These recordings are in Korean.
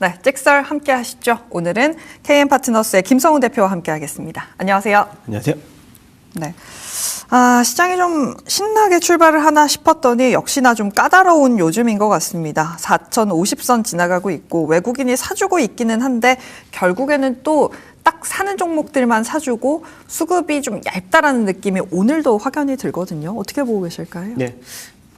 네, 찍설 함께 하시죠. 오늘은 KM 파트너스의 김성훈 대표와 함께 하겠습니다. 안녕하세요. 안녕하세요. 네. 아, 시장이 좀 신나게 출발을 하나 싶었더니 역시나 좀 까다로운 요즘인 것 같습니다. 4,050선 지나가고 있고 외국인이 사주고 있기는 한데 결국에는 또 딱 사는 종목들만 사주고 수급이 좀 얇다라는 느낌이 오늘도 확연히 들거든요. 어떻게 보고 계실까요? 네.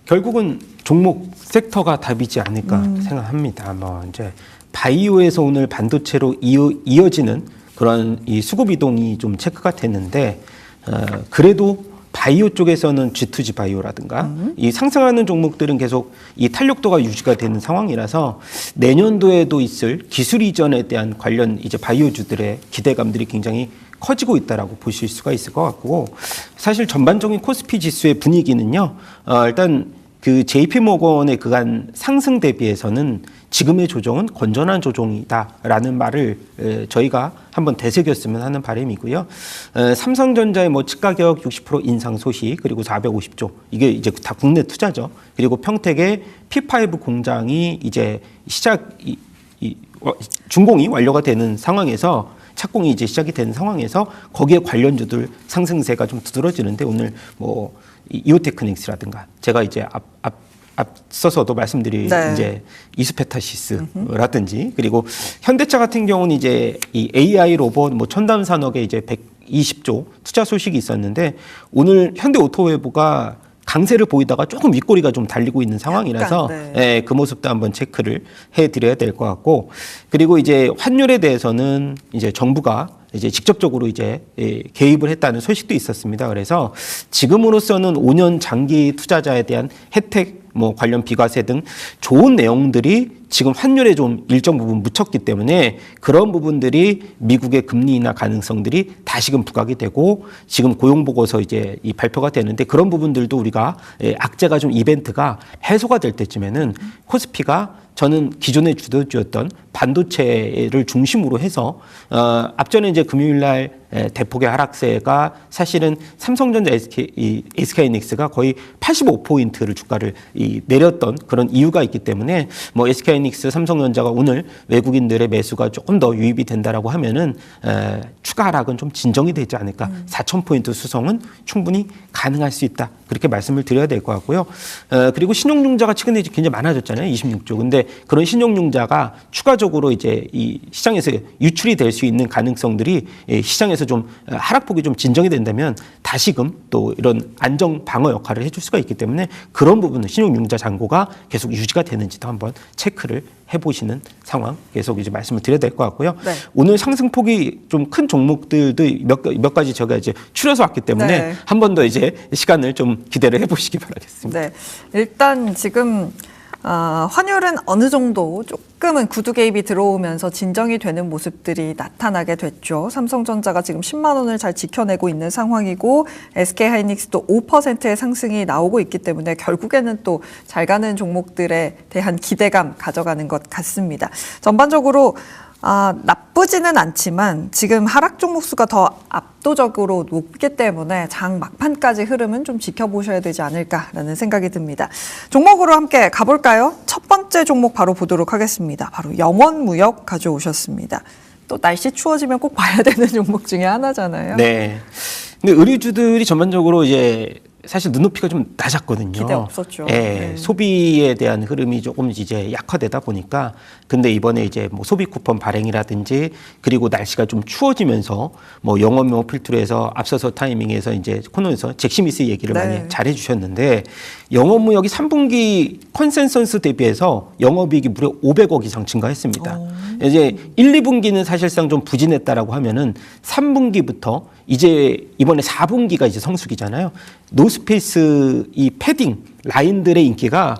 결국은 종목 섹터가 답이지 않을까 생각합니다. 뭐 이제 바이오에서 오늘 반도체로 이어, 이어 지는 그런 이 수급 이동이 좀 체크가 됐는데 어, 그래도 바이오 쪽에서는 G2G 바이오라든가 이 상승하는 종목들은 계속 이 탄력도가 유지가 되는 상황이라서 내년도에도 있을 기술 이전에 대한 관련 이제 바이오주들의 기대감들이 굉장히 커지고 있다라고 보실 수가 있을 것 같고 사실 전반적인 코스피 지수의 분위기는요. 어, 일단 그 JP 모건의 그간 상승 대비해서는 지금의 조정은 건전한 조정이다라는 말을 에, 저희가 한번 되새겼으면 하는 바람이고요. 에, 삼성전자의 뭐 치가격 60% 인상 소식 그리고 450조 이게 이제 다 국내 투자죠. 그리고 평택의 P5 공장이 이제 시작 이, 이, 어, 준공이 완료가 되는 상황에서 착공이 이제 시작이 되는 상황에서 거기에 관련주들 상승세가 좀 두드러지는데 오늘 뭐 이- 이오테크닉스라든가 제가 이제 앞, 앞 앞서서도 말씀드린 네. 이제 이스페타시스라든지 그리고 현대차 같은 경우는 이제 이 AI 로봇 뭐 첨단 산업에 이제 120조 투자 소식이 있었는데 오늘 현대 오토웨브가 강세를 보이다가 조금 윗꼬리가 좀 달리고 있는 상황이라서 약간, 예, 그 모습도 한번 체크를 해드려야 될 것 같고 그리고 이제 환율에 대해서는 이제 정부가 이제 직접적으로 이제 예, 개입을 했다는 소식도 있었습니다. 그래서 지금으로서는 5년 장기 투자자에 대한 혜택 뭐 관련 비과세 등 좋은 내용들이 지금 환율에 좀 일정 부분 묻혔기 때문에 그런 부분들이 미국의 금리 인하 가능성들이 다시금 부각이 되고 지금 고용 보고서 이제 이 발표가 되는데 그런 부분들도 우리가 예, 악재가 좀 이벤트가 해소가 될 때쯤에는 코스피가 저는 기존의 주도주였던 반도체를 중심으로 해서 어, 앞전에 이제 금요일 날 에, 대폭의 하락세가 사실은 삼성전자 SK, 이 SK하이닉스가 거의 85포인트를 주가를 이 내렸던 그런 이유가 있기 때문에 뭐 SK하이닉스, 삼성전자가 오늘 외국인들의 매수가 조금 더 유입이 된다라고 하면은 에, 추가 하락은 좀 진정이 되지 않을까. 4,000포인트 수성은 충분히 가능할 수 있다. 그렇게 말씀을 드려야 될 것 같고요. 어, 그리고 신용융자가 최근에 굉장히 많아졌잖아요. 26조. 근데 그런 신용융자가 추가적으로 이제 이 시장에서 유출이 될 수 있는 가능성들이 예, 시장에서 좀 하락폭이 좀 진정이 된다면 다시금 또 이런 안정 방어 역할을 해줄 수가 있기 때문에 그런 부분은 신용융자 잔고가 계속 유지가 되는지도 한번 체크를 해보시는 상황 계속 이제 말씀을 드려야 될 것 같고요. 네. 오늘 상승폭이 좀 큰 종목들도 몇, 가- 몇 가지 제가 이제 추려서 왔기 때문에 네. 한번 더 이제 시간을 좀 기대를 해보시기 바라겠습니다. 네. 일단 지금 아, 환율은 어느 정도 조금은 구두 개입이 들어오면서 진정이 되는 모습들이 나타나게 됐죠. 삼성전자가 지금 10만 원을 잘 지켜내고 있는 상황이고 SK 하이닉스도 5%의 상승이 나오고 있기 때문에 결국에는 또 잘 가는 종목들에 대한 기대감 가져가는 것 같습니다. 전반적으로 아, 나쁘지는 않지만 지금 하락 종목 수가 더 압도적으로 높기 때문에 장 막판까지 흐름은 좀 지켜보셔야 되지 않을까라는 생각이 듭니다. 종목으로 함께 가볼까요? 첫 번째 종목 바로 보도록 하겠습니다. 바로 영원무역 가져오셨습니다. 또 날씨 추워지면 꼭 봐야 되는 종목 중에 하나잖아요. 네. 근데 의류주들이 전반적으로 이제 사실 눈높이가 좀 낮았거든요. 기대 없었죠. 예, 네. 소비에 대한 흐름이 조금 이제 약화되다 보니까 근데 이번에 이제 뭐 소비 쿠폰 발행이라든지 그리고 날씨가 좀 추워지면서 뭐 영업용 필두로 해서 앞서서 타이밍에서 이제 코너에서 잭시미스 얘기를 네. 많이 잘 해 주셨는데 영업무역이 3분기 컨센서스 대비해서 영업이익이 무려 500억 이상 증가했습니다. 이제 1, 2분기는 사실상 좀 부진했다라고 하면은 3분기부터 이제 이번에 4분기가 이제 성수기잖아요. 노 스페이스 이 패딩 라인들의 인기가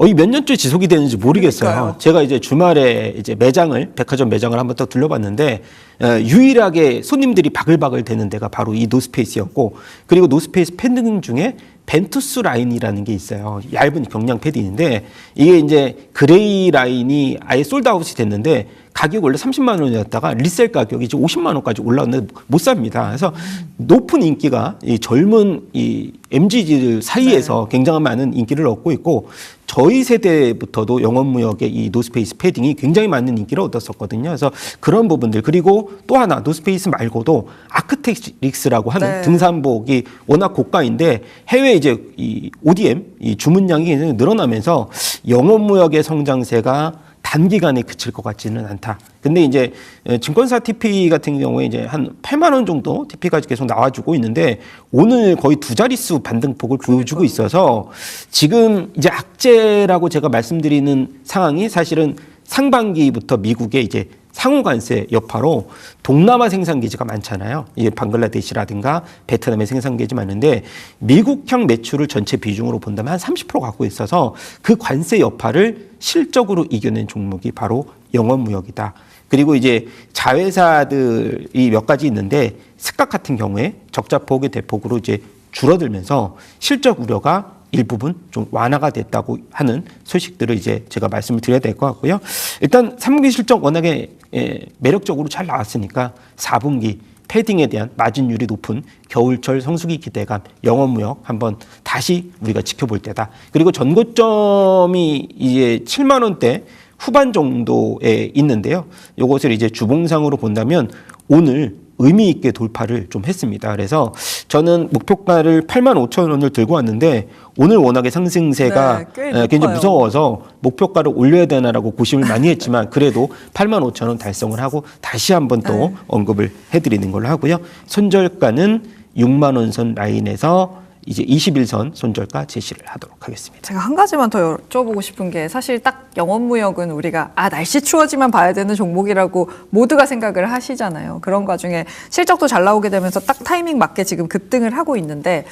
거의 몇 년째 지속이 되는지 모르겠어요. 그러니까요. 제가 이제 주말에 이제 매장을 백화점 매장을 한번 더 둘러봤는데 어, 유일하게 손님들이 바글바글 되는 데가 바로 이 노스페이스였고 그리고 노스페이스 패딩 중에 벤투스 라인이라는 게 있어요. 얇은 경량 패딩인데 이게 이제 그레이 라인이 아예 솔드아웃이 됐는데 가격이 원래 30만 원이었다가 리셀 가격이 이제 50만 원까지 올라왔는데 못 삽니다. 그래서 높은 인기가 이 젊은 이 MZ들 사이에서 굉장히 많은 인기를 얻고 있고 저희 세대부터도 영업무역의 이 노스페이스 패딩이 굉장히 많은 인기를 얻었었거든요. 그래서 그런 부분들 그리고 또 하나 노스페이스 말고도 아크텍릭스라고 하는 네. 등산복이 워낙 고가인데 해외 이제 이 ODM 이 주문량이 굉장히 늘어나면서 영업무역의 성장세가 단기간에 그칠 것 같지는 않다. 근데 이제 에, 증권사 TP 같은 경우에 이제 한 8만 원 정도 TP가 계속 나와주고 있는데 오늘 거의 두 자릿수 반등폭을 보여주고 있어서 지금 이제 악재라고 제가 말씀드리는 상황이 사실은 상반기부터 미국의 이제 상호 관세 여파로 동남아 생산 기지가 많잖아요. 이게 방글라데시라든가 베트남의 생산 기지 많은데 미국형 매출을 전체 비중으로 본다면 한 30% 갖고 있어서 그 관세 여파를 실적으로 이겨낸 종목이 바로 영업무역이다. 그리고 이제 자회사들이 몇 가지 있는데 스각 같은 경우에 적자폭의 대폭으로 이제 줄어들면서 실적 우려가 일부분 좀 완화가 됐다고 하는 소식들을 이제 제가 말씀을 드려야 될 것 같고요. 일단 3분기 실적 워낙에 예, 매력적으로 잘 나왔으니까 4분기 패딩에 대한 마진율이 높은 겨울철 성수기 기대감, 영업무역 한번 다시 우리가 지켜볼 때다. 그리고 전고점이 이제 7만 원대 후반 정도에 있는데요. 이것을 이제 주봉상으로 본다면 오늘 의미 있게 돌파를 좀 했습니다. 그래서 저는 목표가를 8만 5천 원을 들고 왔는데 오늘 워낙에 상승세가 네, 꽤 에, 굉장히 높아요. 무서워서 목표가를 올려야 되나라고 고심을 많이 했지만 그래도 8만 5천 원 달성을 하고 다시 한번 또 네. 언급을 해드리는 걸로 하고요. 손절가는 6만 원선 라인에서 이제 21선 손절가 제시를 하도록 하겠습니다. 제가 한 가지만 더 여쭤보고 싶은 게 사실 딱 영업무역은 우리가 아 날씨 추워지면 봐야 되는 종목이라고 모두가 생각을 하시잖아요. 그런 과중에 실적도 잘 나오게 되면서 딱 타이밍 맞게 지금 급등을 하고 있는데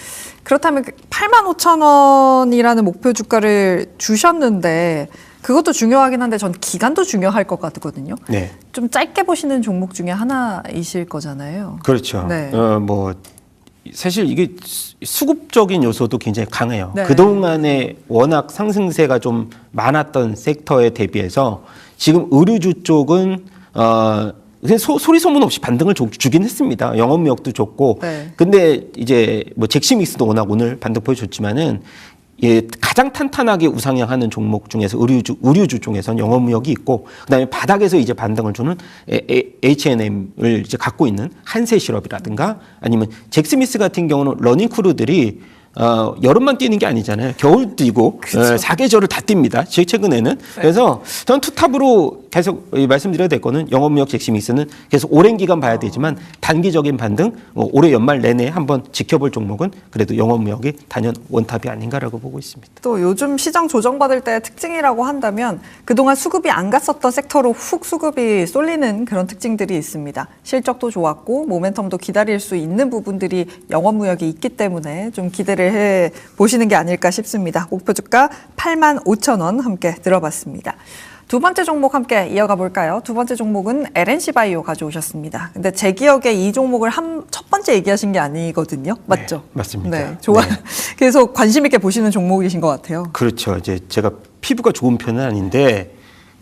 그렇다면 8만 5천 원이라는 목표 주가를 주셨는데 그것도 중요하긴 한데 전 기간도 중요할 것 같거든요. 네. 좀 짧게 보시는 종목 중에 하나이실 거잖아요. 그렇죠. 네. 어, 뭐 사실 이게 수- 수급적인 요소도 굉장히 강해요. 네. 그동안에 워낙 상승세가 좀 많았던 섹터에 대비해서 지금 의류주 쪽은 어 소, 소리 소문 없이 반등을 주, 주긴 했습니다. 영업력도 좋고. 네. 근데 이제 뭐 잭시믹스도 워낙 오늘 반등 보여줬지만은 예, 가장 탄탄하게 우상향하는 종목 중에서 의류주 의류주 중에서는 영업무역이 있고 그 다음에 바닥에서 이제 반등을 주는 H&M을 이제 갖고 있는 한세실업이라든가 아니면 잭스미스 같은 경우는 러닝크루들이 어, 여름만 뛰는 게 아니잖아요. 겨울 뛰고 어, 사계절을 다 뜁니다. 제 최근에는 그래서 저는 투탑으로 계속 이 말씀드려야 될 거는 영업무역 잭스미스는 계속 오랜 기간 봐야 되지만 단기적인 반등 어, 올해 연말 내내 한번 지켜볼 종목은 그래도 영업무역이 단연 원탑이 아닌가라고 보고 있습니다. 또 요즘 시장 조정받을 때 특징이라고 한다면 그동안 수급이 안 갔었던 섹터로 훅 수급이 쏠리는 그런 특징들이 있습니다. 실적도 좋았고 모멘텀도 기다릴 수 있는 부분들이 영업무역이 있기 때문에 좀 기대를 해 보시는 게 아닐까 싶습니다. 목표 주가 8만 5천 원 함께 들어봤습니다. 두 번째 종목 함께 이어가 볼까요? 두 번째 종목은 LNC 바이오 가져오셨습니다. 근데 제 기억에 이 종목을 한 첫 번째 얘기하신 게 아니거든요. 맞죠? 맞습니다. 네, 좋아. 네. 계속 관심 있게 보시는 종목이신 것 같아요. 그렇죠. 이제 제가 피부가 좋은 편은 아닌데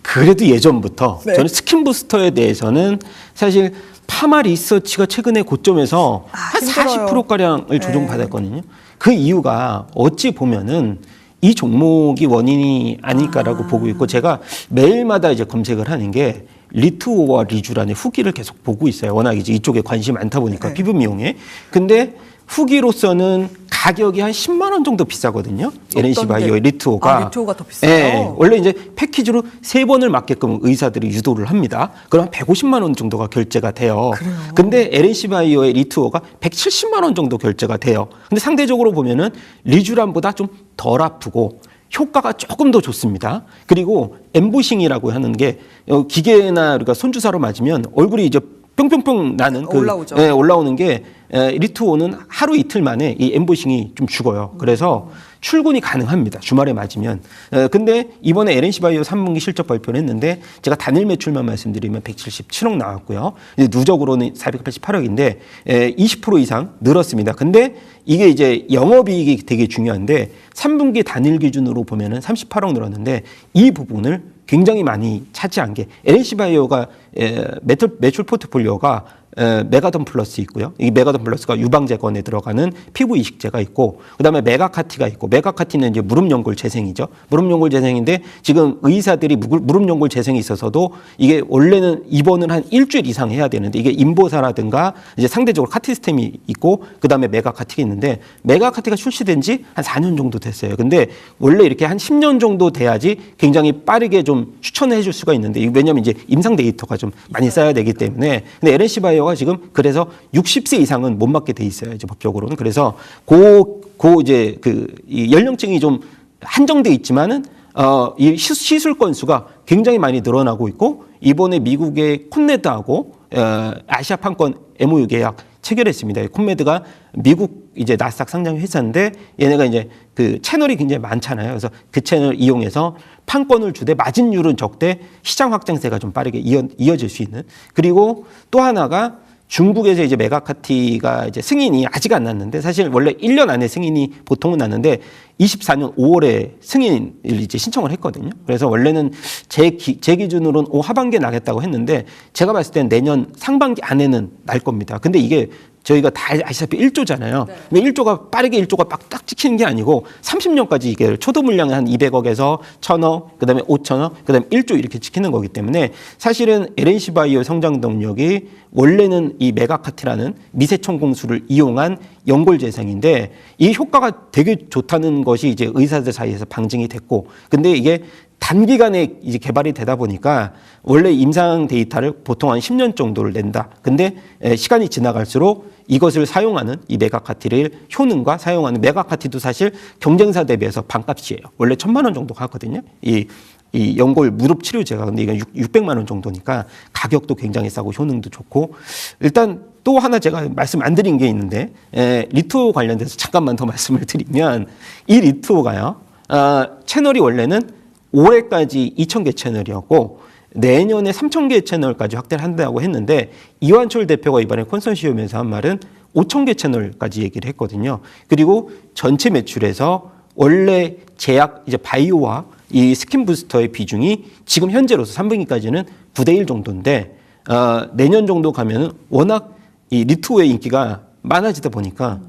그래도 예전부터 네. 저는 스킨 부스터에 대해서는 사실 파마 리서치가 최근에 고점에서 아, 한 힘들어요. 40% 가량을 네. 조정받았거든요. 그 이유가 어찌 보면은 이 종목이 원인이 아닐까라고 아. 보고 있고 제가 매일마다 이제 검색을 하는 게 리투오와 리쥬란의 후기를 계속 보고 있어요. 워낙 이제 이쪽에 관심이 많다 보니까 네. 피부 미용에. 근데 후기로서는 가격이 한 10만 원 정도 비싸거든요. LNC 게? 바이오의 리투오가. 아, 리투오가 더 비싸요? 예, 원래 이제 패키지로 세 번을 맞게끔 의사들이 유도를 합니다. 그럼 150만 원 정도가 결제가 돼요. 그래요? 근데 LNC 바이오의 리투오가 170만 원 정도 결제가 돼요. 근데 상대적으로 보면은 리쥬란보다 좀 덜 아프고 효과가 조금 더 좋습니다. 그리고 엠보싱이라고 하는 게 어, 기계나 우리가 손주사로 맞으면 얼굴이 이제 뿅뿅뿅 나는 그 올라오죠. 예, 올라오는 게 에, 리투오는 하루 이틀 만에 이 엠보싱이 좀 죽어요. 그래서 출근이 가능합니다. 주말에 맞으면. 에, 근데 이번에 LNC 바이오 3분기 실적 발표를 했는데 제가 단일 매출만 말씀드리면 177억 나왔고요. 이제 누적으로는 488억인데 에, 20% 이상 늘었습니다. 근데 이게 이제 영업이익이 되게 중요한데 3분기 단일 기준으로 보면은 38억 늘었는데 이 부분을 굉장히 많이 차지한 게 LNC 바이오가 에, 매출, 포트폴리오가 에, 메가던 플러스 있고요. 이 메가던 플러스가 유방재건에 들어가는 피부 이식제가 있고, 그다음에 메가카티가 있고, 메가카티는 이제 무릎 연골 재생이죠. 무릎 연골 재생인데 지금 의사들이 무릎 연골 재생이 있어서도 이게 원래는 입원을 한 일주일 이상 해야 되는데 이게 인보사라든가 이제 상대적으로 카티스템이 있고, 그다음에 메가카티가 있는데 메가카티가 출시된 지 한 4년 정도 됐어요. 근데 원래 이렇게 한 10년 정도 돼야지 굉장히 빠르게 좀 추천해 줄 수가 있는데 왜냐면 이제 임상 데이터가 좀 많이 쌓여야 되기 때문에 근데 LNC 바이오 가 지금 그래서 60세 이상은 못 맞게 돼 있어요. 이제 법적으로는. 그래서 고, 고 이제 그 이 연령층이 좀 한정돼 있지만은 어, 이 시- 시술 건수가 굉장히 많이 늘어나고 있고 이번에 미국의 콘네드하고 어, 아시아 판권 MOU 계약 체결했습니다. 이 콘메드가 미국 이제 나스닥 상장 회사인데 얘네가 이제 그 채널이 굉장히 많잖아요. 그래서 그 채널 이용해서 판권을 주되 마진율은 적대 시장 확장세가 좀 빠르게 이어, 이어질 수 있는 그리고 또 하나가 중국에서 이제 메가카티가 이제 승인이 아직 안 났는데 사실 원래 1년 안에 승인이 보통은 났는데 24년 5월에 승인을 이제 신청을 했거든요. 그래서 원래는 제, 기, 제 기준으로는 올 하반기에 나겠다고 했는데 제가 봤을 때는 내년 상반기 안에는 날 겁니다. 근데 이게 저희가 다 아시다시피 1조잖아요. 근데 1조가 빠르게 1조가 막 딱 찍히는 게 아니고 30년까지 이게 초도 물량이 한 200억에서 1000억, 그다음에 5000억, 그다음에 1조 이렇게 찍히는 거기 때문에 사실은 LNC 바이오 성장 동력이 원래는 이 메가카티라는 미세총 공수를 이용한 연골 재생인데 이 효과가 되게 좋다는 것이 이제 의사들 사이에서 방증이 됐고 근데 이게 단기간에 이제 개발이 되다 보니까 원래 임상 데이터를 보통 한 10년 정도를 낸다. 근데 에, 시간이 지나갈수록 이것을 사용하는 이 메가카티를 효능과 사용하는 메가카티도 사실 경쟁사 대비해서 반값이에요. 원래 천만 원 정도 하거든요. 이, 이 연골 무릎 치료제가 근데 이건 6, 600만 원 정도니까 가격도 굉장히 싸고 효능도 좋고 일단 또 하나 제가 말씀 안 드린 게 있는데 에, 리투오 관련돼서 잠깐만 더 말씀을 드리면 이 리투오가요. 아, 채널이 원래는 올해까지 2,000개 채널이었고 내년에 3,000개 채널까지 확대를 한다고 했는데 이완철 대표가 이번에 콘서시엄에서 한 말은 5,000개 채널까지 얘기를 했거든요. 그리고 전체 매출에서 원래 제약 이제 바이오와 이 스킨 부스터의 비중이 지금 현재로서 3분기까지는 9대 1 정도인데 어, 내년 정도 가면은 워낙 이 리투오의 인기가 많아지다 보니까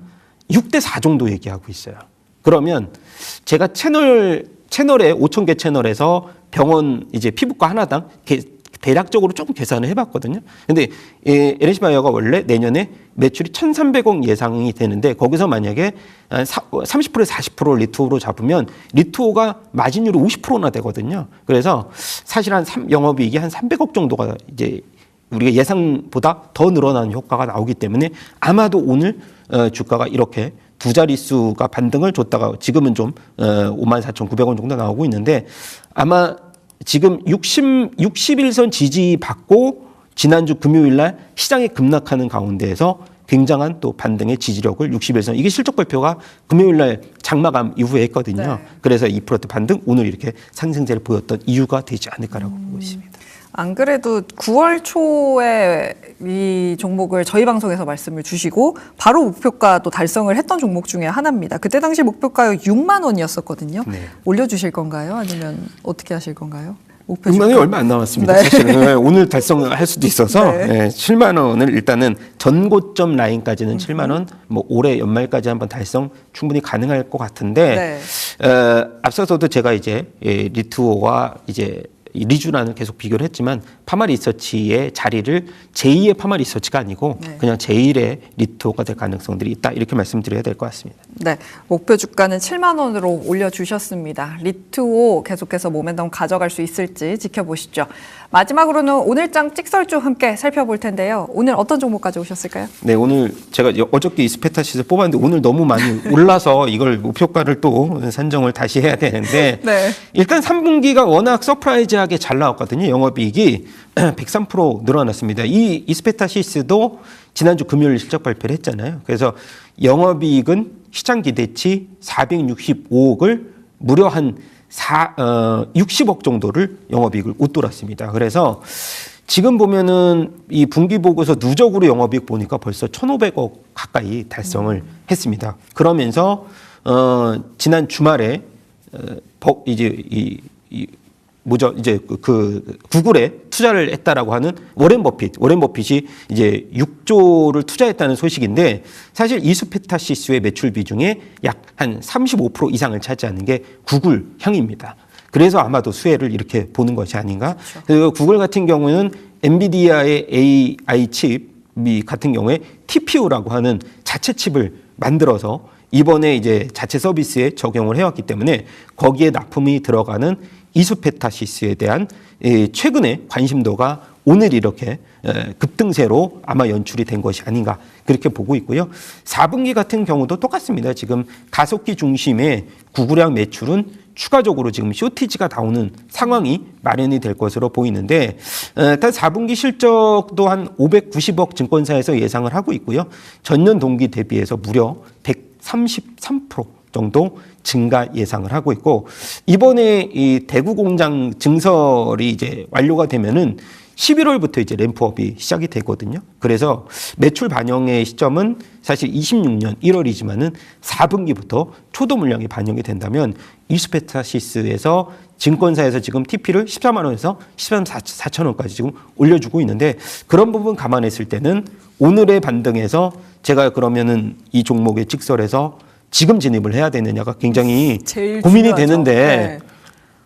6대 4 정도 얘기하고 있어요. 그러면 제가 채널 채널에 5천 개 채널에서 병원 이제 피부과 하나당 개- 대략적으로 조금 계산을 해봤거든요. 근데 예, LNC 바이오가 원래 내년에 매출이 1,300억 예상이 되는데 거기서 만약에 한 사- 30%에서 40% 리투오로 잡으면 리투오가 마진율이 50%나 되거든요. 그래서 사실 한 삼- 영업이익이 한 300억 정도가 이제 우리가 예상보다 더 늘어나는 효과가 나오기 때문에 아마도 오늘 어, 주가가 이렇게 두 자릿수가 반등을 줬다가 지금은 좀 어, 54,900원 정도 나오고 있는데 아마 지금 60, 61선 지지 받고 지난주 금요일 날 시장이 급락하는 가운데에서 굉장한 또 반등의 지지력을 61선 이게 실적 발표가 금요일 날 장마감 이후에 했거든요. 네. 그래서 2% 반등 오늘 이렇게 상승세를 보였던 이유가 되지 않을까라고 보고 있습니다. 안 그래도 9월 초에 이 종목을 저희 방송에서 말씀을 주시고 바로 목표가도 달성을 했던 종목 중에 하나입니다. 그때 당시 목표가 6만 원이었었거든요. 네. 올려주실 건가요? 아니면 어떻게 하실 건가요? 목표 6만 원이? 얼마 안 남았습니다. 네. 사실은 네, 오늘 달성할 수도 있어서 네. 네, 7만 원을 일단은 전고점 라인까지는 7만 원, 뭐 올해 연말까지 한번 달성 충분히 가능할 것 같은데 네. 어, 앞서서도 제가 이제 예, 리투오와 이제 이 리주라는 계속 비교를 했지만 파마 리서치의 자리를 제2의 파마 리서치가 아니고 네. 그냥 제1의 리투오가 될 가능성들이 있다 이렇게 말씀드려야 될 것 같습니다. 네, 목표 주가는 7만 원으로 올려주셨습니다. 리투오 계속해서 모멘텀 가져갈 수 있을지 지켜보시죠. 마지막으로는 오늘장 찍설주 함께 살펴볼 텐데요. 오늘 어떤 종목 가져오셨을까요? 네, 오늘 제가 여- 어저께 이스페타시스 뽑았는데 오늘 너무 많이 올라서 이걸 목표가를 또 산정을 다시 해야 되는데 네. 일단 3분기가 워낙 서프라이즈하게 잘 나왔거든요. 영업이익이 103% 늘어났습니다. 이 이스페타시스도 지난주 금요일 실적 발표를 했잖아요. 그래서 영업이익은 시장 기대치 465억을 무려 한 4, 어, 60억 정도를 영업이익을 웃돌았습니다. 그래서 지금 보면은 이 분기 보고서 누적으로 영업이익 보니까 벌써 1,500억 가까이 달성을 했습니다. 그러면서 어 지난 주말에 어, 법 이제 이, 이 뭐죠 이제 그, 그 구글에 투자를 했다라고 하는 워렌 버핏 워렌 버핏이 이제 6조를 투자했다는 소식인데 사실 이수페타시스의 매출 비중의 약 한 35% 이상을 차지하는 게 구글 향입니다. 그래서 아마도 수혜를 이렇게 보는 것이 아닌가. 그리고 구글 같은 경우는 엔비디아의 AI 칩이 같은 경우에 TPU라고 하는 자체 칩을 만들어서 이번에 이제 자체 서비스에 적용을 해왔기 때문에 거기에 납품이 들어가는 이수페타시스에 대한 이 최근의 관심도가 오늘 이렇게 에, 급등세로 아마 연출이 된 것이 아닌가 그렇게 보고 있고요. 4분기 같은 경우도 똑같습니다. 지금 가속기 중심의 구글양 매출은 추가적으로 지금 쇼티지가 나오는 상황이 마련이 될 것으로 보이는데 에, 일단 4분기 실적도 한 590억 증권사에서 예상을 하고 있고요. 전년 동기 대비해서 무려 133% 정도 증가 예상을 하고 있고 이번에 이 대구 공장 증설이 이제 완료가 되면은 11월부터 이제 램프업이 시작이 되거든요. 그래서 매출 반영의 시점은 사실 26년 1월이지만은 4분기부터 초도 물량이 반영이 된다면 이스페타시스에서 증권사에서 지금 TP를 14만 원에서 13만 4천 원까지 지금 올려주고 있는데 그런 부분 감안했을 때는 오늘의 반등에서 제가 그러면은 이 종목의 직설에서 지금 진입을 해야 되느냐가 굉장히 고민이 중요하죠. 되는데 네.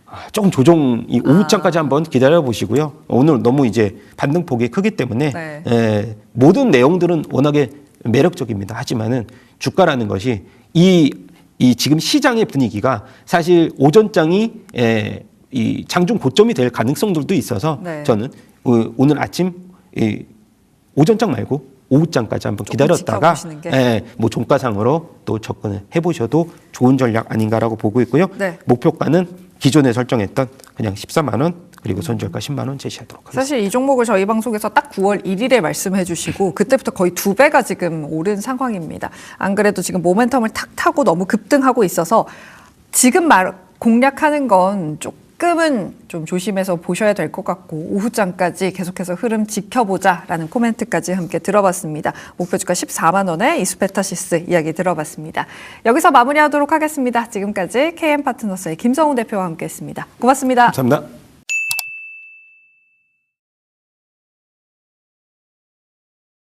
아, 조금 조정 이 오후장까지 한번 기다려 보시고요. 오늘 너무 이제 반등 폭이 크기 때문에 네. 에, 모든 내용들은 워낙에 매력적입니다. 하지만은 주가라는 것이 이, 이 지금 시장의 분위기가 사실 오전장이 에, 이 장중 고점이 될 가능성들도 있어서 네. 저는 어, 오늘 아침 이 오전장 말고 오후장까지 한번 기다렸다가. 예, 뭐 종가상으로 또 접근을 해보셔도 좋은 전략 아닌가라고 보고 있고요. 네. 목표가는 기존에 설정했던 그냥 14만 원 그리고 손절가 10만 원 제시하도록 하겠습니다. 사실 이 종목을 저희 방송에서 딱 9월 1일에 말씀해 주시고 그때부터 거의 두 배가 지금 오른 상황입니다. 안 그래도 지금 모멘텀을 탁 타고 너무 급등하고 있어서 지금 말 공략하는 건 조금 은 좀 조심해서 보셔야 될 것 같고 오후장까지 계속해서 흐름 지켜보자라는 코멘트까지 함께 들어봤습니다. 목표주가 14만 원의 이수페타시스 이야기 들어봤습니다. 여기서 마무리하도록 하겠습니다. 지금까지 KM 파트너스의 김성우 대표와 함께했습니다. 고맙습니다. 감사합니다.